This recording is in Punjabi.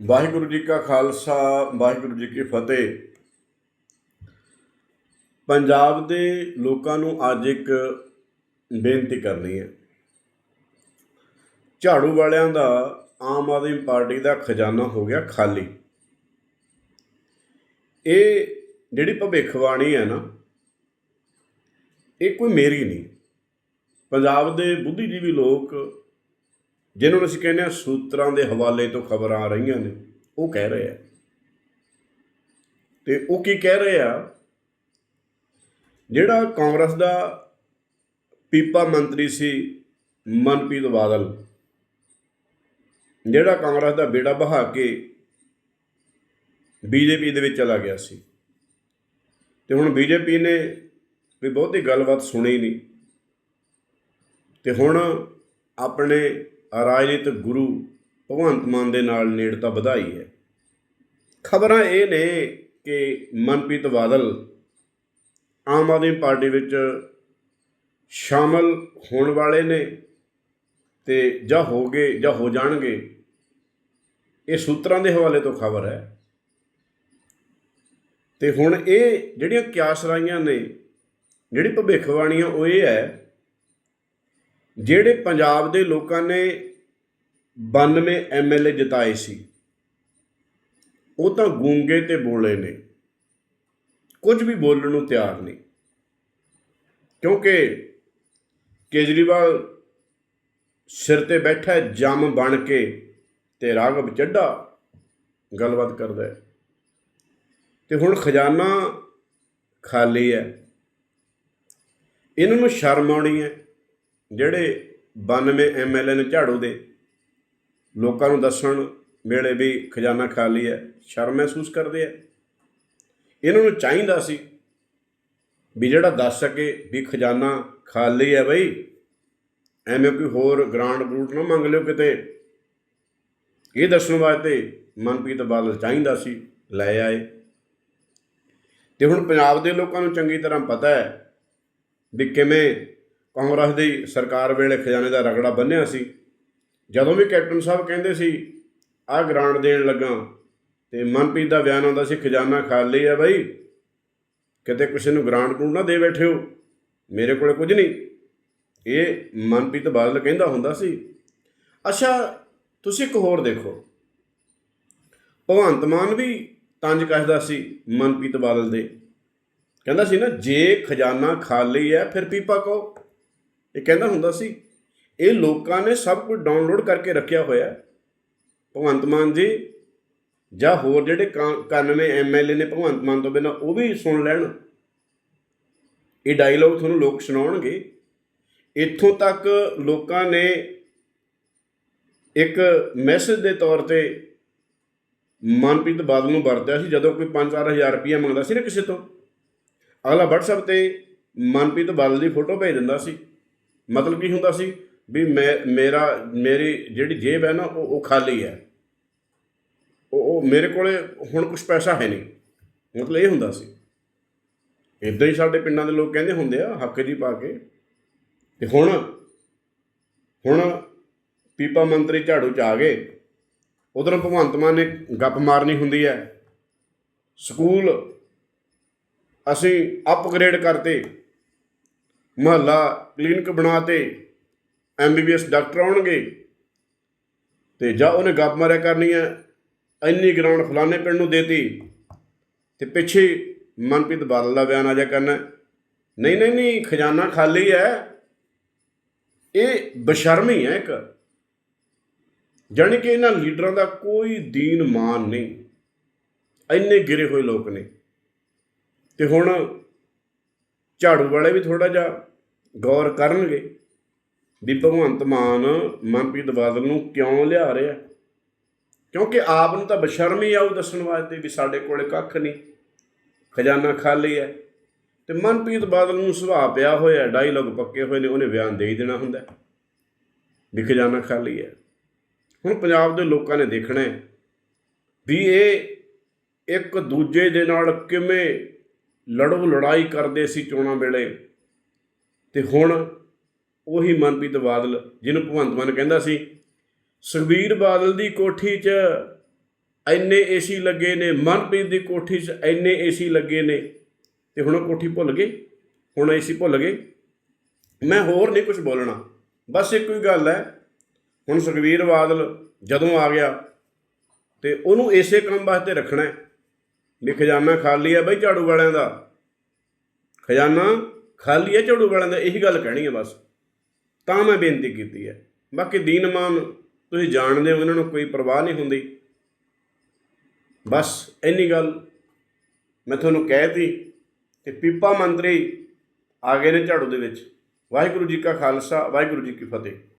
ਵਾਹਿਗੁਰੂ ਜੀ ਕਾ ਖਾਲਸਾ, ਵਾਹਿਗੁਰੂ ਜੀ ਕੀ ਫਤਿਹ। ਪੰਜਾਬ ਦੇ ਲੋਕਾਂ ਨੂੰ ਅੱਜ ਇੱਕ ਬੇਨਤੀ ਕਰਨੀ ਹੈ। ਝਾੜੂ ਵਾਲਿਆਂ ਦਾ ਆਮ ਆਦਮੀ ਪਾਰਟੀ ਦਾ ਖਜ਼ਾਨਾ ਹੋ ਗਿਆ ਖਾਲੀ। ਇਹ ਜਿਹੜੀ ਭਵਿੱਖਬਾਣੀ ਹੈ ਨਾ, ਇਹ ਕੋਈ ਮੇਰੀ ਨਹੀਂ। ਪੰਜਾਬ ਦੇ ਬੁੱਧੀਜੀਵੀ ਲੋਕ ਜਿਹਨਾਂ ਨੂੰ ਅਸੀਂ ਕਹਿੰਦੇ ਆ ਸੂਤਰਾਂ ਦੇ ਹਵਾਲੇ ਤੋਂ ਖਬਰਾਂ ਆ ਰਹੀਆਂ ਨੇ, ਉਹ ਕਹਿ ਰਹੇ ਆ। ਤੇ ਉਹ ਕੀ ਕਹਿ ਰਹੇ ਆ? ਜਿਹੜਾ ਕਾਂਗਰਸ ਦਾ ਪੀਪਾ ਮੰਤਰੀ ਸੀ ਮਨਪ੍ਰੀਤ ਬਾਦਲ, ਜਿਹੜਾ ਕਾਂਗਰਸ ਦਾ ਬੇੜਾ ਬਹਾ ਕੇ ਬੀਜੇਪੀ ਦੇ ਵਿੱਚ ਚਲਾ ਗਿਆ ਸੀ। ਤੇ ਹੁਣ ਬੀਜੇਪੀ ਨੇ ਵੀ ਬਹੁਤੀ ਗੱਲਬਾਤ ਸੁਣੀ ਨਹੀਂ। ਤੇ ਹੁਣ ਆਪਣੇ ਰਾਜਨੀਤਿਕ ਗੁਰੂ ਭਗਵੰਤ ਮਾਨ ਦੇ ਨਾਲ ਨੇੜਤਾ ਵਧਾਈ ਹੈ। ਖਬਰਾਂ ਇਹ ਨੇ ਕਿ ਮਨਪ੍ਰੀਤ ਬਾਦਲ ਆਮ ਆਦਮੀ ਪਾਰਟੀ ਵਿੱਚ ਸ਼ਾਮਲ ਹੋਣ ਵਾਲੇ ਨੇ ਤੇ ਜਾਂ ਹੋ ਗਏ ਜਾਂ ਹੋ ਜਾਣਗੇ, ਇਹ ਸੂਤਰਾਂ ਦੇ ਹਵਾਲੇ ਤੋਂ ਖਬਰ ਹੈ। ਤੇ ਹੁਣ ਇਹ ਜਿਹੜੀਆਂ ਕਿਆਸ ਰਾਈਆਂ ਨੇ, ਜਿਹੜੀ ਭਵਿੱਖਬਾਣੀਆਂ ਉਹ ਇਹ ਹੈ ਜਿਹੜੇ ਪੰਜਾਬ ਦੇ ਲੋਕਾਂ ਨੇ 92 ਐਮਐਲਏ ਜਿਤਾਏ ਸੀ, ਉਹ ਤਾਂ ਗੂੰਗੇ ਤੇ ਬੋਲੇ ਨੇ। ਕੁਝ ਵੀ ਬੋਲਣ ਨੂੰ ਤਿਆਰ ਨਹੀਂ। ਕਿਉਂਕਿ ਕੇਜਰੀਵਾਲ ਸਿਰ ਤੇ ਬੈਠਾ ਹੈ, ਜੰਮ ਬਣ ਕੇ ਤੇ ਰਾਘਵ ਚੱਡਾ ਗੱਲਬਾਤ ਕਰਦਾ ਹੈ। ਤੇ ਹੁਣ ਖਜ਼ਾਨਾ ਖਾਲੀ ਹੈ। ਇਹਨਾਂ ਨੂੰ ਸ਼ਰਮ ਆਉਣੀ ਹੈ। ਜਿਹੜੇ 92 ਐਮਐਲਏ ਨੇ ਝਾੜੂ ਦੇ, ਲੋਕਾਂ ਨੂੰ ਦੱਸਣ ਵੇਲੇ ਵੀ ਖਜ਼ਾਨਾ ਖਾਲੀ ਹੈ, ਸ਼ਰਮ ਮਹਿਸੂਸ ਕਰਦੇ ਆ। ਇਹਨਾਂ ਨੂੰ ਚਾਹੀਦਾ ਸੀ ਵੀ ਜਿਹੜਾ ਦੱਸ ਸਕੇ ਵੀ ਖਜ਼ਾਨਾ ਖਾਲੀ ਹੈ ਬਈ, ਐਵੇਂ ਕੋਈ ਹੋਰ ਗ੍ਰਾਂਟ ਬਰੂਟ ਨਾ ਮੰਗ ਲਿਓ ਕਿਤੇ। ਇਹ ਦੱਸਣ ਵਾਸਤੇ ਮਨਪ੍ਰੀਤ ਬਾਦਲ ਚਾਹੀਦਾ ਸੀ, ਲੈ ਆਏ। ਤੇ ਹੁਣ ਪੰਜਾਬ ਦੇ ਲੋਕਾਂ ਨੂੰ ਚੰਗੀ ਤਰ੍ਹਾਂ ਪਤਾ ਹੈ ਵੀ ਕਿਵੇਂ ਕਾਂਗਰਸ ਦੀ ਸਰਕਾਰ ਵੇਲੇ ਖਜ਼ਾਨੇ ਦਾ ਰਗੜਾ ਬੰਨਿਆ ਸੀ। ਜਦੋਂ ਵੀ ਕੈਪਟਨ ਸਾਹਿਬ ਕਹਿੰਦੇ ਸੀ ਆਹ ਗ੍ਰਾਂਟ ਦੇਣ ਲੱਗਾ ਤੇ ਮਨਪ੍ਰੀਤ ਦਾ ਬਿਆਨ ਆਉਂਦਾ ਸੀ, ਖਜ਼ਾਨਾ ਖਾਲੀ ਆ ਬਾਈ, ਕਿਤੇ ਕਿਸੇ ਨੂੰ ਗ੍ਰਾਂਟ ਨੂੰ ਨਾ ਦੇ ਬੈਠੇ ਹੋ। ਮੇਰੇ ਕੋਲੇ ਕੁਝ ਨਹੀਂ। ਇਹ ਮਨਪ੍ਰੀਤ ਬਾਦਲ ਕਹਿੰਦਾ ਹੁੰਦਾ ਸੀ। ਅੱਛਾ, ਤੁਸੀਂ ਇੱਕ ਹੋਰ ਦੇਖੋ। ਭਗਵੰਤ ਮਾਨ ਵੀ ਤੰਜ ਕੱਸਦਾ ਸੀ ਮਨਪ੍ਰੀਤ ਬਾਦਲ ਦੇ। ਕਹਿੰਦਾ ਸੀ ਨਾ, ਜੇ ਖਜ਼ਾਨਾ ਖਾਲੀ ਹੈ, ਫਿਰ ਪੀਪਾ ਕਹੋ। ਇਹ ਕਹਿੰਦਾ ਹੁੰਦਾ ਸੀ, ਇਹ ਲੋਕਾਂ ਨੇ ਸਭ ਕੁਝ ਡਾਊਨਲੋਡ ਕਰਕੇ ਰੱਖਿਆ ਹੋਇਆ ਭਗਵੰਤ ਮਾਨ ਜੀ ਜਾਂ ਹੋਰ ਜਿਹੜੇ ਕਾਂ- 91 ਐਮਐਲਏ ਨੇ ਭਗਵੰਤ ਮਾਨ ਤੋਂ ਬਿਨਾਂ, ਉਹ ਵੀ ਸੁਣ ਲੈਣ। ਇਹ ਡਾਇਲੌਗ ਤੁਹਾਨੂੰ ਲੋਕ ਸੁਣਾਉਣਗੇ। ਇੱਥੋਂ ਤੱਕ ਲੋਕਾਂ ਨੇ ਇੱਕ ਮੈਸੇਜ ਦੇ ਤੌਰ ਤੇ ਮਨਪ੍ਰੀਤ ਬਾਦਲ ਨੂੰ ਵਰਤਿਆ ਸੀ, ਜਦੋਂ ਕੋਈ 5-4000 ਰੁਪਏ ਮੰਗਦਾ ਸੀ ਨਾ ਕਿਸੇ ਤੋਂ। ਅਗਲਾ WhatsApp ਤੇ ਮਨਪ੍ਰੀਤ ਬਾਦਲ ਦੀ ਫੋਟੋ ਭੇਜ ਦਿੰਦਾ ਸੀ। ਮਤਲਬ ਕੀ ਹੁੰਦਾ ਸੀ ਵੀ ਮੈਂ, ਮੇਰਾ, ਮੇਰੀ ਜਿਹੜੀ ਜੇਬ ਹੈ ਨਾ, ਉਹ ਉਹ ਖਾਲੀ ਹੈ। ਉਹ ਉਹ ਮੇਰੇ ਕੋਲੇ ਹੁਣ ਕੁਝ ਪੈਸਾ ਹੈ ਨਹੀਂ। ਮਤਲਬ ਇਹ ਹੁੰਦਾ ਸੀ। ਇਦਾਂ ਹੀ ਸਾਡੇ ਪਿੰਡਾਂ ਦੇ ਲੋਕ ਕਹਿੰਦੇ ਹੁੰਦੇ ਆ, ਹੱਕ ਜੀ ਪਾ ਕੇ। ਤੇ ਹੁਣ ਹੁਣ ਪੀਪਾ ਮੰਤਰੀ ਝਾੜੂ ਚ ਆ ਗਏ। ਉਧਰੋਂ ਭਗਵੰਤ ਮਾਨ ਨੇ ਗੱਪ ਮਾਰਨੀ ਹੁੰਦੀ ਹੈ। ਸਕੂਲ ਅਸੀਂ ਅਪਗ੍ਰੇਡ ਕਰਤੇ। ਮਹੱਲਾ ਕਲੀਨਿਕ ਬਣਾਤੇ ਐਮਬੀਬੀਐਸ ਡਾਕਟਰ ਆਉਣਗੇ ਤੇ ਜਾਂ ਉਹਨੇ ਗੱਪ ਮਾਰਿਆ ਕਰਨੀ ਹੈ, ਇੰਨੀ ਗਰਾਊਂਡ ਫਲਾਣੇ ਪਿੰਡ ਨੂੰ ਦੇਤੀ ਤੇ ਪਿੱਛੇ ਮਨਪ੍ਰੀਤ ਬਾਦਲ ਦਾ ਬਿਆਨ ਆ ਜਾ ਕਰਨਾ ਨਹੀਂ ਨਹੀਂ ਨਹੀਂ, ਖਜ਼ਾਨਾ ਖਾਲੀ ਹੈ। ਇਹ ਬਸ਼ਰਮੀ ਹੈ ਇੱਕ। ਜਾਣੀ ਕਿ ਇਹਨਾਂ ਲੀਡਰਾਂ ਦਾ ਕੋਈ ਦੀਨ ਮਾਨ ਨਹੀਂ। ਇੰਨੇ ਗਿਰੇ ਹੋਏ ਲੋਕ ਨੇ। ਤੇ ਹੁਣ ਝਾੜੂ ਵਾਲੇ ਵੀ ਥੋੜਾ ਜਿਹਾ ਗੌਰ ਕਰਨਗੇ ਵੀ ਭਗਵੰਤ ਮਾਨ ਮਨਪ੍ਰੀਤ ਬਾਦਲ ਨੂੰ ਕਿਉਂ ਲਿਆ ਰਿਹਾ? ਕਿਉਂਕਿ ਆਪ ਨੂੰ ਤਾਂ ਬਸ਼ਰਮ ਹੀ ਆਉ ਦੱਸਣ ਵਾਸਤੇ ਵੀ ਸਾਡੇ ਕੋਲੇ ਕੱਖ ਨਹੀਂ। ਖਜ਼ਾਨਾ ਖਾਲੀ ਹੈ ਤੇ ਮਨਪ੍ਰੀਤ ਬਾਦਲ ਨੂੰ ਸੁਭਾਅ ਪਿਆ ਹੋਇਆ ਡਾਇਲੌਗ ਪੱਕੇ ਹੋਏ ਨੇ, ਉਹਨੇ ਬਿਆਨ ਦੇ ਹੀ ਦੇਣਾ ਹੁੰਦਾ ਵੀ ਖਜ਼ਾਨਾ ਖਾਲੀ ਹੈ। ਹੁਣ ਪੰਜਾਬ ਦੇ ਲੋਕਾਂ ਨੇ ਦੇਖਣਾ ਹੈ ਵੀ ਇਹ ਇੱਕ ਦੂਜੇ ਦੇ ਨਾਲ ਕਿਵੇਂ ਲੜੋ ਲੜਾਈ ਕਰਦੇ ਸੀ ਚੋਣਾਂ ਵੇਲੇ। ਤੇ ਹੁਣ ਉਹੀ ਮਨਪ੍ਰੀਤ ਬਾਦਲ, ਜਿਹਨੂੰ ਭਗਵੰਤ ਮਾਨ ਕਹਿੰਦਾ ਸੀ, ਸੁਖਬੀਰ ਬਾਦਲ ਦੀ ਕੋਠੀ 'ਚ ਇੰਨੇ ਏਸੀ ਲੱਗੇ ਨੇ, ਮਨਪ੍ਰੀਤ ਦੀ ਕੋਠੀ 'ਚ ਇੰਨੇ ਏਸੀ ਲੱਗੇ ਨੇ, ਤੇ ਹੁਣ ਉਹ ਕੋਠੀ ਭੁੱਲ ਗਏ, ਹੁਣ ਏਸੀ ਭੁੱਲ ਗਏ। ਮੈਂ ਹੋਰ ਨਹੀਂ ਕੁਝ ਬੋਲਣਾ, ਬਸ ਇੱਕੋ ਹੀ ਗੱਲ ਹੈ, ਹੁਣ ਸੁਖਵੀਰ ਬਾਦਲ ਜਦੋਂ ਆ ਗਿਆ, ਤੇ ਉਹਨੂੰ ਇਸੇ ਕੰਮ ਵਾਸਤੇ ਰੱਖਣਾ ਹੈ। ਵੀ ਖਜ਼ਾਨਾ ਖਾਲੀ ਆ ਬਈ ਝਾੜੂ ਵਾਲਿਆਂ ਦਾ। ਖਜ਼ਾਨਾ ਖਾਲੀ ਹੈ ਝਾੜੂ ਵਾਲਿਆਂ ਦਾ ਇਹੀ ਗੱਲ ਕਹਿਣੀ ਹੈ ਬਸ। ਤਾਂ ਮੈਂ ਬੇਨਤੀ ਕੀਤੀ ਹੈ। ਬਾਕੀ ਦੀਨਮਾਨ ਤੁਸੀਂ ਜਾਣਦੇ ਹੋ, ਇਹਨਾਂ ਨੂੰ ਕੋਈ ਪਰਵਾਹ ਨਹੀਂ ਹੁੰਦੀ। ਬਸ ਇੰਨੀ ਗੱਲ ਮੈਂ ਤੁਹਾਨੂੰ ਕਹਿਤੀ ਤੇ ਪੀਪਾ ਮੰਤਰੀ ਆ ਗਏ ਨੇ ਝਾੜੂ ਦੇ ਵਿੱਚ। ਵਾਹਿਗੁਰੂ ਜੀ ਕਾ ਖਾਲਸਾ, ਵਾਹਿਗੁਰੂ ਜੀ ਕੀ ਫਤਿਹ।